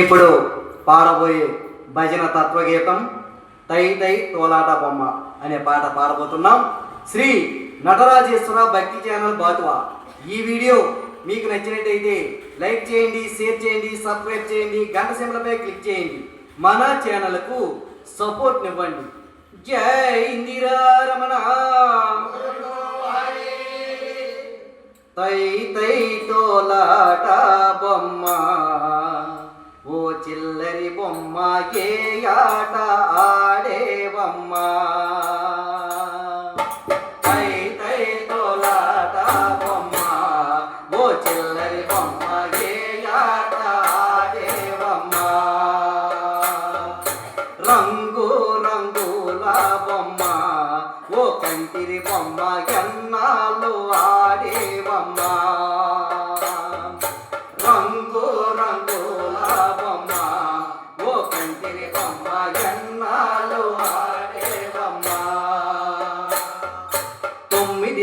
ఇప్పుడు పాడబోయే భజన తత్వగీతం తై తై తోలాట బొమ్మ అనే పాట పాడబోతున్నాం. శ్రీ నటరాజేశ్వర భక్తి ఛానల్ బాతువా. ఈ వీడియో మీకు నచ్చినట్టయితే లైక్ చేయండి షేర్ చేయండి సబ్స్క్రైబ్ చేయండి గంట సింబలపై క్లిక్ చేయండి. మన ఛానల్కు సపోర్ట్ ఇవ్వండి జై ఇందిరా రమణ తై తై తోలాట బొమ్మ. ఓ చిల్లరి బొమ్మ ఏ ఆట ఆడేవమ్మ తై తై తోలాట బొమ్మ. ఓ చిల్లరి బొమ్మ ఏ ఆట ఆడేవమ్మ రంగు రంగుల బొమ్మ. ఓ కంటిరి బొమ్మ ఎన్నాళ్ళు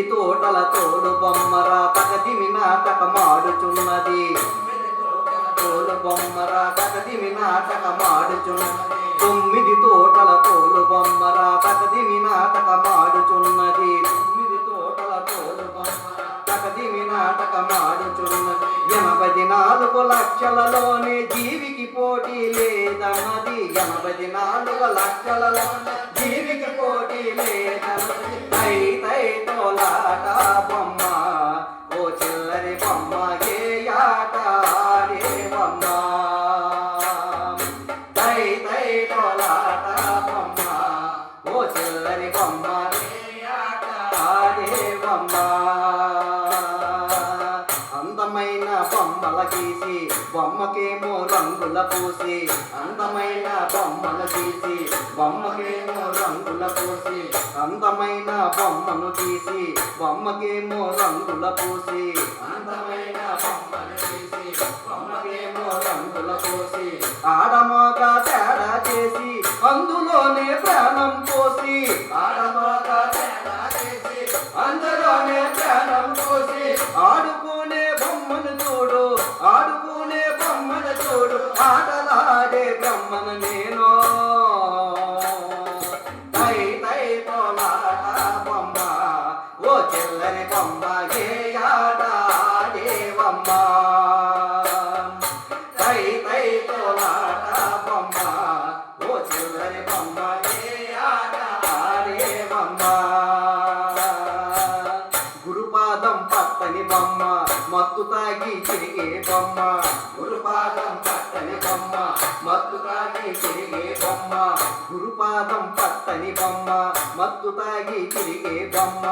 తోటల తోడు బొమ్మరా తగదిమి నాటకమాడుచున్నది. తోలు బొమ్మరా తగదిమి నాటకమాడుచున్నది. తొమ్మిది తోటల తోలు బొమ్మరా తగదిమి నాటకమాడుచున్నది. తొమ్మిది తోటల తోలు బొమ్మరా తగదిమి నాటకమాడుచున్నది. ఎనభై నాలుగు లక్షలలోనే జీవికి పోటీ లేదన్నది ఎనభై నాలుగు లక్షలలోనే జీవికి పోటీ లేదన్నది తై తోలాట బొమ్మ ఓ చిల్లరి బొమ్మ. బొమ్మకేమో రంగుల పూసి అందమైన బొమ్మను తీసి బొమ్మకేమో రంగుల పూసి అందమైన బొమ్మను తీసి బొమ్మకేమో రంగుల పూసి అందమైన బొమ్మను తీసి బొమ్మకేమో రంగుల పూసి ఆడమోగా తేడా చేసి అందులోనే ప్రాణం పోసి ఆడ బొమ్మను చూడు ఆటలాడే బ్రహ్మను నేను. తై తై తోలాట బొమ్మ ఓ చెల్లని బొమ్మ ఏ ఆట? తాగి తిరిగే బొమ్మ. గురుపాదం పట్టని బొమ్మ. మత్తు తాగి తిరిగే బొమ్మ. గురుపాదం పట్టని బొమ్మ. మత్తు తాగి తిరిగే బొమ్మ.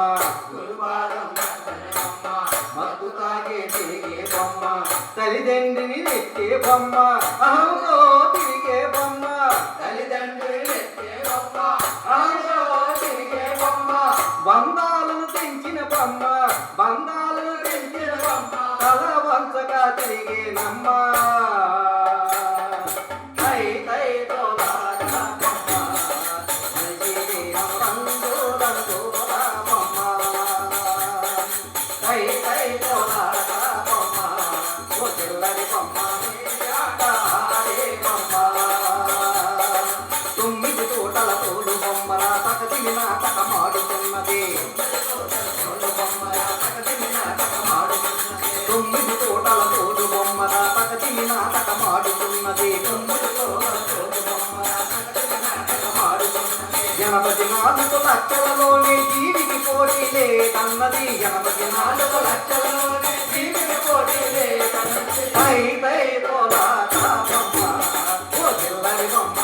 గురుపాదం మత్తు తాగి తిరిగే బొమ్మ. తల్లిదండ్రిని నెత్తే బొమ్మ. అహంలో తిరిగే బొమ్మ. తల్లిదండ్రిని నెట్టే బొమ్మ. అహంలో తిరిగే బొమ్మ. బంధాలను తెంచిన బొమ్మ. బంధాలను తెంచిన బొమ్మ. తల వంచగా తిరిగేనమ్మ తై తై తోలాట బొమ్మ, నలిగిరే రంగు రంగుల బొమ్మ. తై తై నాటకమాడుతున్నది తొమ్మిది ఎనభై నాలుగు లక్షలలోనే జీవికి పోటీ లేదన్నది ఎనభై నాలుగు లక్షలలోనే జీవికి పోటీ లేదన్నది పై పై పోలా బొమ్మ ఓ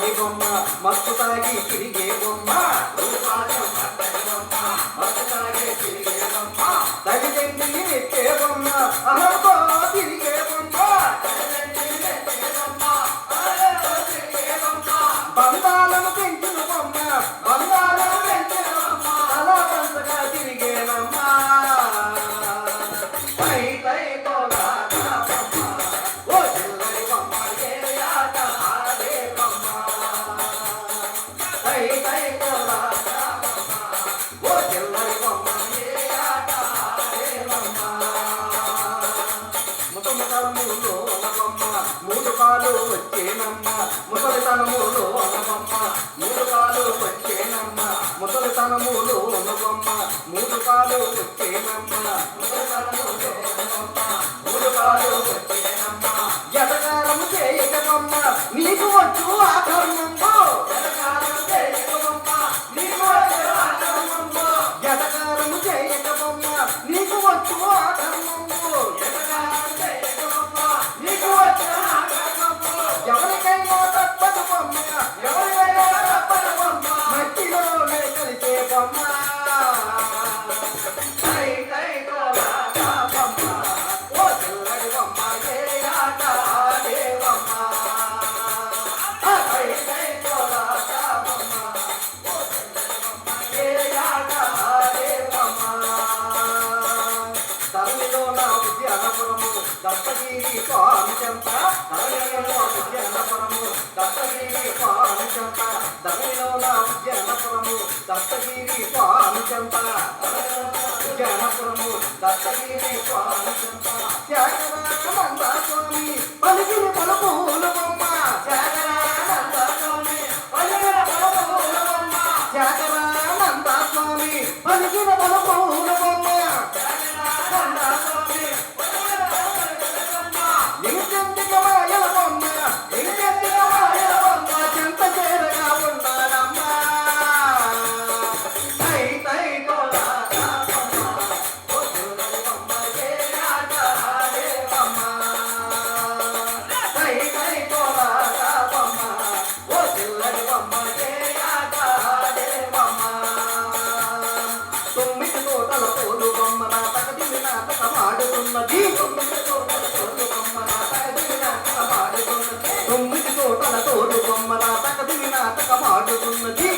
పట్టని బొమ్మ మత్తు తాగి తిరిగే బొమ్మ. తల్లిదండ్రిని నెట్టే బొమ్మ అహో తిరిగే బొమ్మ. బంధాలను పెంచు ముసలితనములో ఉన్నదమ్మ మూడు కాలు వచ్చేనమ్మ ముసలితనములో ఉన్నదమ్మ మూడు కాలు వచ్చే దత్తగిరి పాలుచంత జనపురము దత్తగిరి పాలుచంత జగనానంద స్వామి పలికిన పలపూల బొమ్మ జగనానంద స్వామి పలికిన పలపూల బొమ్మ జగనానంద స్వామి పలికిన పలపూల తోటల తోడు బొమ్మ నాటక దివి నాటక పాడుతున్నది తొమ్మిది తోటల తోడు బొమ్మ నాటక దివి నాటక పాడుతున్నది.